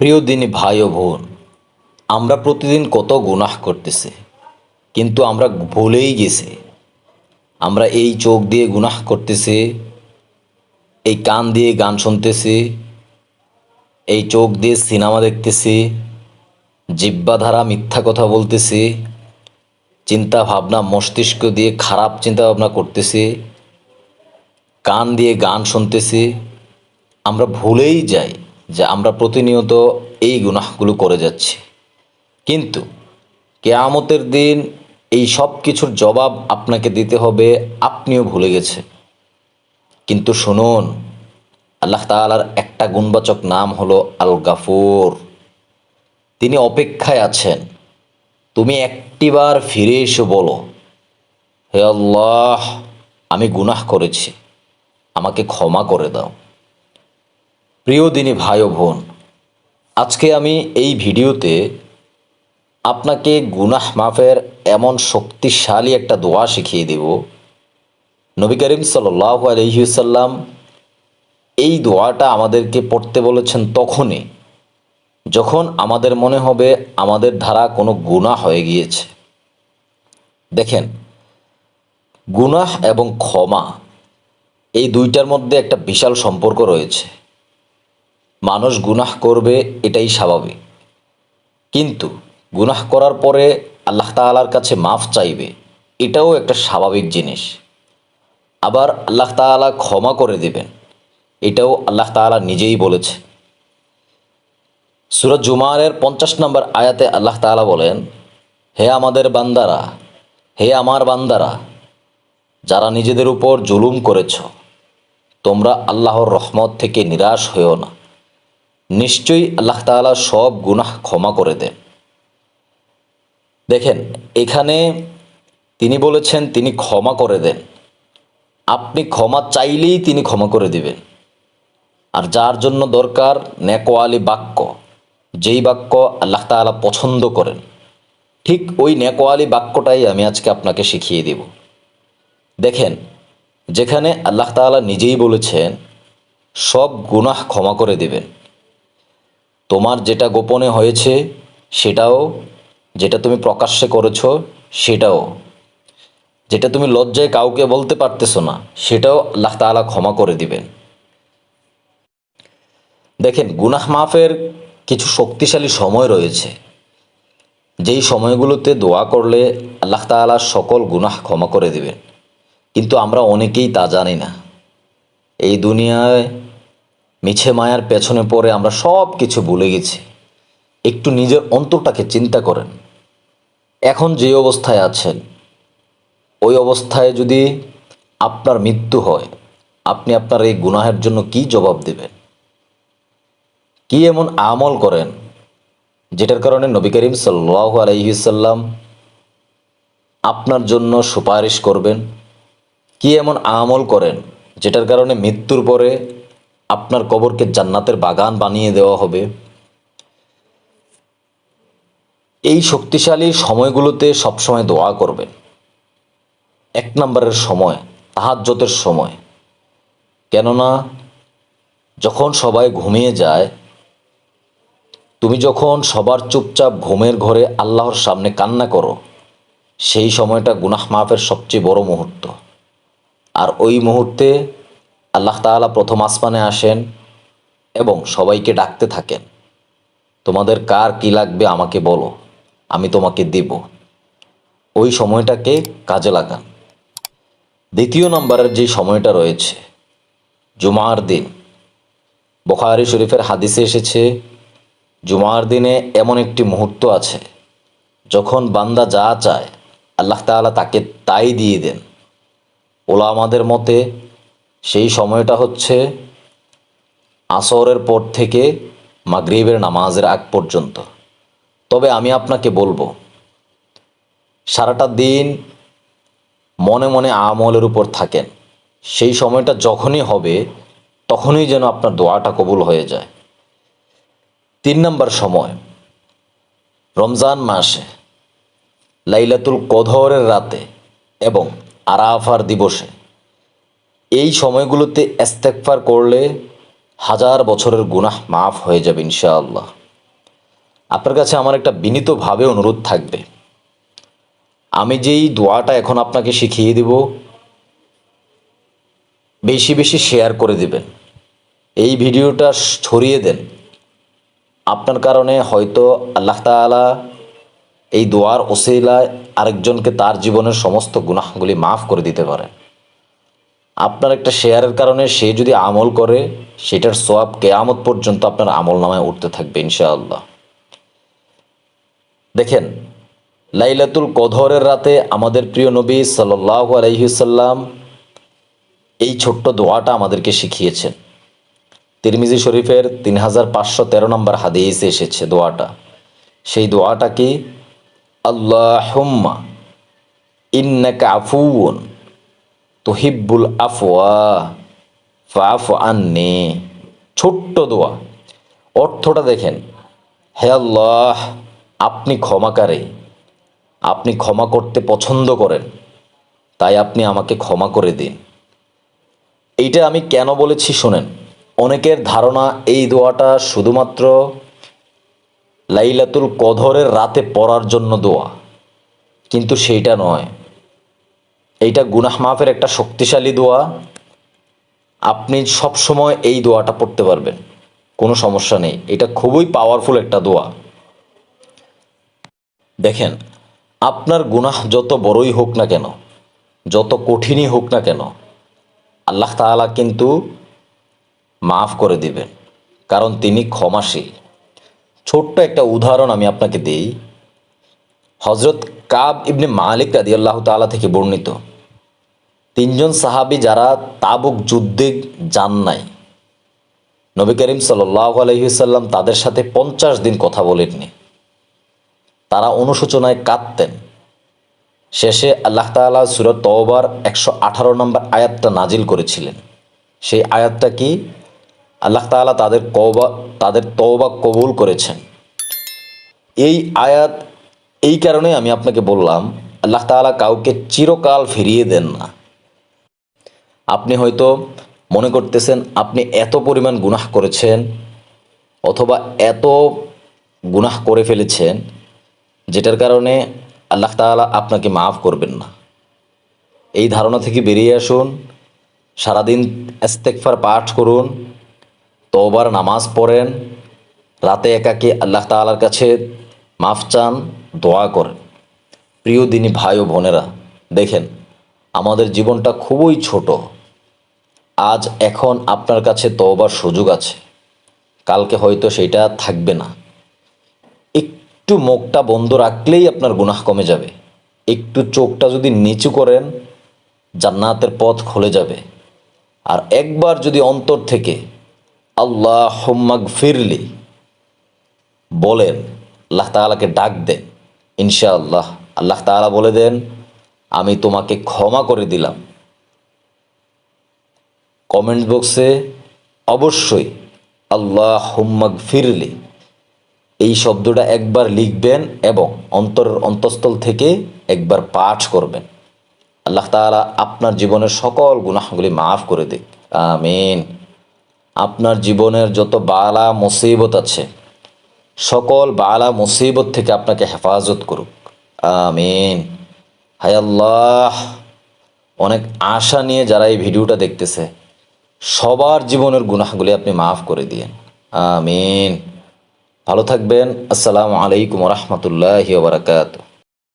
প্রিয় দিনী ভাই ও বোন, আমরা প্রতিদিন কত গুনাহ করতেছি, কিন্তু আমরা ভুলেই গেছি। আমরা এই চোখ দিয়ে গুনাহ করতেছি, এই কান দিয়ে গান শুনতেছি, এই চোখ দিয়ে সিনেমা দেখতেছি, জিব্বা ধারা মিথ্যা কথা বলতেছি চিন্তা ভাবনা মস্তিষ্ক দিয়ে খারাপ চিন্তা ভাবনা করতেছি, কান দিয়ে গান শুনতেছি, আমরা ভুলেই যাই। যে আমরা প্রতিনিয়ত এই গুনাহগুলো করে যাচ্ছি। কিন্তু কেয়ামতের দিন এই সব কিছুর জবাব আপনাকে দিতে হবে, আপনিও ভুলে গেছে কিন্তু শুনুন, আল্লাহ তাআলার একটা গুণবাচক নাম হলো আল গাফুর তিনি অপেক্ষায় আছেন, তুমি একটিবার ফিরে এসে বলো, হে আল্লাহ, আমি গুনাহ করেছি, আমাকে ক্ষমা করে দাও। প্রিয় দিনী ভাই বোন, আজকে আমি এই ভিডিওতে আপনাকে গুনাহ মাফের এমন শক্তিশালী একটা দোয়া শিখিয়ে দেব। নবী করিম সাল্লাহ আলহিসাল্লাম এই দোয়াটা আমাদেরকে পড়তে বলেছেন তখনই, যখন আমাদের মনে হবে আমাদের ধারা কোনো গুনাহ হয়ে গিয়েছে। দেখেন, গুনাহ এবং ক্ষমা এই দুইটার মধ্যে একটা বিশাল সম্পর্ক রয়েছে। মানুষ গুনাহ করবে, এটাই স্বাভাবিক। কিন্তু গুনাহ করার পরে আল্লাহ তাআলার কাছে মাফ চাইবে, এটাও একটা স্বাভাবিক জিনিস। আবার আল্লাহ তাআলা ক্ষমা করে দেবেন, এটাও আল্লাহ তাআলা নিজেই বলেছে। সুরজ জুমারের পঞ্চাশ নম্বর আয়াতে আল্লাহ তাআলা বলেন, হে আমাদের বান্দারা, হে আমার বান্দারা, যারা নিজেদের উপর জুলুম করেছ, তোমরা আল্লাহর রহমত থেকে নিরাশ হয়েও না। নিশ্চয়ই আল্লাহ তাআলা সব গুনাহ ক্ষমা করে দেন। দেখেন, এখানে তিনি বলেছেন, তিনি ক্ষমা করে দেন। আপনি ক্ষমা চাইলেই তিনি ক্ষমা করে দিবেন। আর যার জন্য দরকার নেকোয়ালি বাক্য। যেই বাক্য আল্লাহ তাআলা পছন্দ করেন। ঠিক ওই নেকোয়ালি বাক্যটাই আমি আজকে আপনাকে শিখিয়ে দেব। দেখেন, যেখানে আল্লাহ তাআলা নিজেই বলেছেন, সব গুনাহ ক্ষমা করে দেবেন। তোমার যেটা গোপনে হয়েছে, সেটাও যেটা তুমি প্রকাশ্যে করেছ, সেটাও। যেটা তুমি লজ্জায় কাউকে বলতে পারতেছো না, সেটাও আল্লাহ তাআলা ক্ষমা করে দিবেন। দেখেন, গুনাহ মাফের কিছু শক্তিশালী সময় রয়েছে। যেই সময়গুলোতে দোয়া করলে আল্লাহ তাআলা সকল গুনাহ ক্ষমা করে দিবেন। কিন্তু আমরা অনেকেই তা জানি না। এই দুনিয়ায় মিছে মায়ার পেছনে পড়ে আমরা সব কিছু ভুলে গেছি। একটু নিজের অন্তরটাকে চিন্তা করেন। এখন যে অবস্থায় আছেন, ওই অবস্থায় যদি আপনার মৃত্যু হয়, আপনি আপনার এই গুনাহের জন্য কি জবাব দেবেন? কি এমন আমল করেন, যেটার কারণে নবী করিম সাল্লাহ আলহিসাল্লাম আপনার জন্য সুপারিশ করবেন? কি এমন আমল করেন, যেটার কারণে মৃত্যুর পরে আপনার কবরকে জান্নাতের বাগান বানিয়ে দেওয়া হবে। এই শক্তিশালী সময়গুলোতে সবসময় দোয়া করবেন। এক নম্বরের সময় তাহাজ্জতের সময়। কেননা, যখন সবাই ঘুমিয়ে যায়, তুমি যখন সবার চুপচাপ ঘুমের ঘরে আল্লাহর সামনে কান্না করো, সেই সময়টা গুনাহ মাফের সবচেয়ে বড় মুহূর্ত। আর ওই মুহূর্তে আল্লাহ তাআলা প্রথম আসমানে আসেন এবং সবাইকে ডাকতে থাকেন। তোমাদের কার কি লাগবে আমাকে বলো, আমি তোমাকে দেব। ওই সময়টাকে কাজে লাগান। দ্বিতীয় নম্বরের যে সময়টা রয়েছে, জুমার দিন। বখারি শরীফের হাদিসে এসেছে, জুমার দিনে এমন একটি মুহূর্ত আছে, যখন বান্দা যা চায়, আল্লাহ তাআলা তাকে তাই দিয়ে দেন। ওলা আমাদের মতে সেই সময়টা হচ্ছে আসরের পর থেকে মাগরিবের নামাজের আগ পর্যন্ত। তবে আমি আপনাকে বলব, সারাটা দিন মনে মনে আমলের উপর থাকেন। সেই সময়টা যখনই হবে, তখনই যেন আপনার দোয়াটা কবুল হয়ে যায়। তিন নম্বর সময়, রমজান মাসে, লাইলাতুল কদরের রাতে এবং আরাফার দিবসে। এই সময়গুলোতে ইস্তেগফার করলে হাজার বছরের গুনাহ মাফ হয়ে যাবে ইনশাআল্লাহ। আপনার কাছে আমার একটা বিনীতভাবে অনুরোধ থাকবে। আমি যেই দোয়াটা এখন আপনাকে শিখিয়ে দিব, বেশি বেশি শেয়ার করে দিবেন। এই ভিডিওটা ছড়িয়ে দেন। আপনার কারণে হয়তো আল্লাহ তাআলা এই দোয়ার ওসিলায় আরেকজনকে তার জীবনের সমস্ত গুনাহগুলি মাফ করে দিতে পারেন। আপনার একটা শেয়ারের কারণে সে যদি আমল করে, সেটার সোয়াব কেয়ামত পর্যন্ত আপনার আমল নামায় উঠতে থাকবে ইনশাআল্লাহ। দেখেন, লাইলাতুল কদরের রাতে আমাদের প্রিয় নবী সাল্লাহ আলহিসাল্লাম এই ছোট্ট দোয়াটা আমাদেরকে শিখিয়েছেন। তিরমিজি শরীফের তিন হাজার পাঁচশো তেরো নম্বর হাদিসে এসেছে দোয়াটা। সেই দোয়াটা কি, আল্লাহুম্মা ইন্নাকা আফুউন তুহিব্বুল আফওয়া ফাফ আন্নি, ছোট্ট দোয়া। অর্থটা দেখেন, হে আল্লাহ, আপনি ক্ষমাকারী। আপনি ক্ষমা করতে পছন্দ করেন, তাই আপনি আমাকে ক্ষমা করে দিন। এইটা আমি কেন বলেছি শোনেন, অনেকের ধারণা এই দোয়াটা শুধুমাত্র লাইলাতুল কদরের রাতে পড়ার জন্য দোয়া, কিন্তু সেইটা নয়। এইটা গুনাহ মাফের একটা শক্তিশালী দোয়া। আপনি সব সময় এই দোয়াটা পড়তে পারবেন। কোনো সমস্যা নেই। এটা খুবই পাওয়ারফুল একটা দোয়া। দেখেন, আপনার গুনাহ যত বড়ই হোক না কেন, যত কঠিনই হোক না কেন, আল্লাহ তাআলা কিন্তু মাফ করে দিবেন। কারণ তিনি ক্ষমাশীল। ছোট্ট একটা উদাহরণ আমি আপনাকে দিই। হজরত কাব ইবনে মালিক রাদি আল্লাহ তালা থেকে বর্ণিত। তিনজন সাহাবি যারা তাবুক যুদ্ধে যান নাই। নবী করিম সাল্লাহ আলহিসাল্লাম তাদের সাথে পঞ্চাশ দিন কথা বলেননি। তারা অনুশোচনায় কাঁদতেন। শেষে আল্লাহ তাআলা সুরত তওবার একশো আঠারো নম্বর আয়াতটা নাজিল করেছিলেন। সেই আয়াতটা কি? আল্লাহ তাআলা তাদের কওবা তাদের তওবা কবুল করেছেন। এই আয়াত, এই কারণে আমি আপনাকে বললাম, আল্লাহ তাআলা কাউকে চিরকাল ফিরিয়ে দেন না। আপনি হয়তো মনে করতেছেন, আপনি এত পরিমাণ গুনাহ করেছেন অথবা এত গুনাহ করে ফেলেছেন, যেটার কারণে আল্লাহ তাআলা আপনাকে মাফ করবেন না। এই ধারণা থেকে বেরিয়ে আসুন, সারাদিন ইস্তেগফার পাঠ করুন, তওবার নামাজ পড়েন, রাতে একাকে আল্লাহ তাআলার কাছে মাফ চান, দোয়া করেন। প্রিয় দিনী ভাই ও বোনেরা, দেখেন, আমাদের জীবনটা খুবই ছোট। আজ এখন আপনার কাছে তওবার সুযোগ আছে। কালকে হয়তো সেটা থাকবে না। একটু মুখটা বন্ধ রাখলেই আপনার গুনাহ কমে যাবে। একটু চোখটা যদি নিচু করেন, জান্নাতের পথ খুলে যাবে। আর একবার যদি অন্তর থেকে আল্লাহ হোম্মাগ ফিরলি বলেন, আল্লাহ তাআলাকে ডাক দেন, ইনশাআল্লাহ, আল্লাহ তাআলা বলে দেন, আমি তোমাকে ক্ষমা করে দিলাম। কমেন্ট বক্সে অবশ্যই আল্লাহ হোম্মাগ ফিরলি এই শব্দটা একবার লিখবেন এবং অন্তরের অন্তঃস্থল থেকে একবার পাঠ করবেন। আল্লাহ তাআলা আপনার জীবনের সকল গুনাহগুলি মাফ করে দিক। আমিন। আপনার জীবনের যত বালা মুসিবত আছে, সকল বালা মুসিবত থেকে আপনাকে হেফাজত করুক। আমিন। হায় আল্লাহ, অনেক আশা নিয়ে যারা এই ভিডিওটা দেখতেছে সবার জীবনের গুনাহগুলি আপনি মাফ করে দিয়েন। আমিন। ভালো থাকবেন। আসসালামু আলাইকুম রহমতুল্লাহ বারাকাতুহ।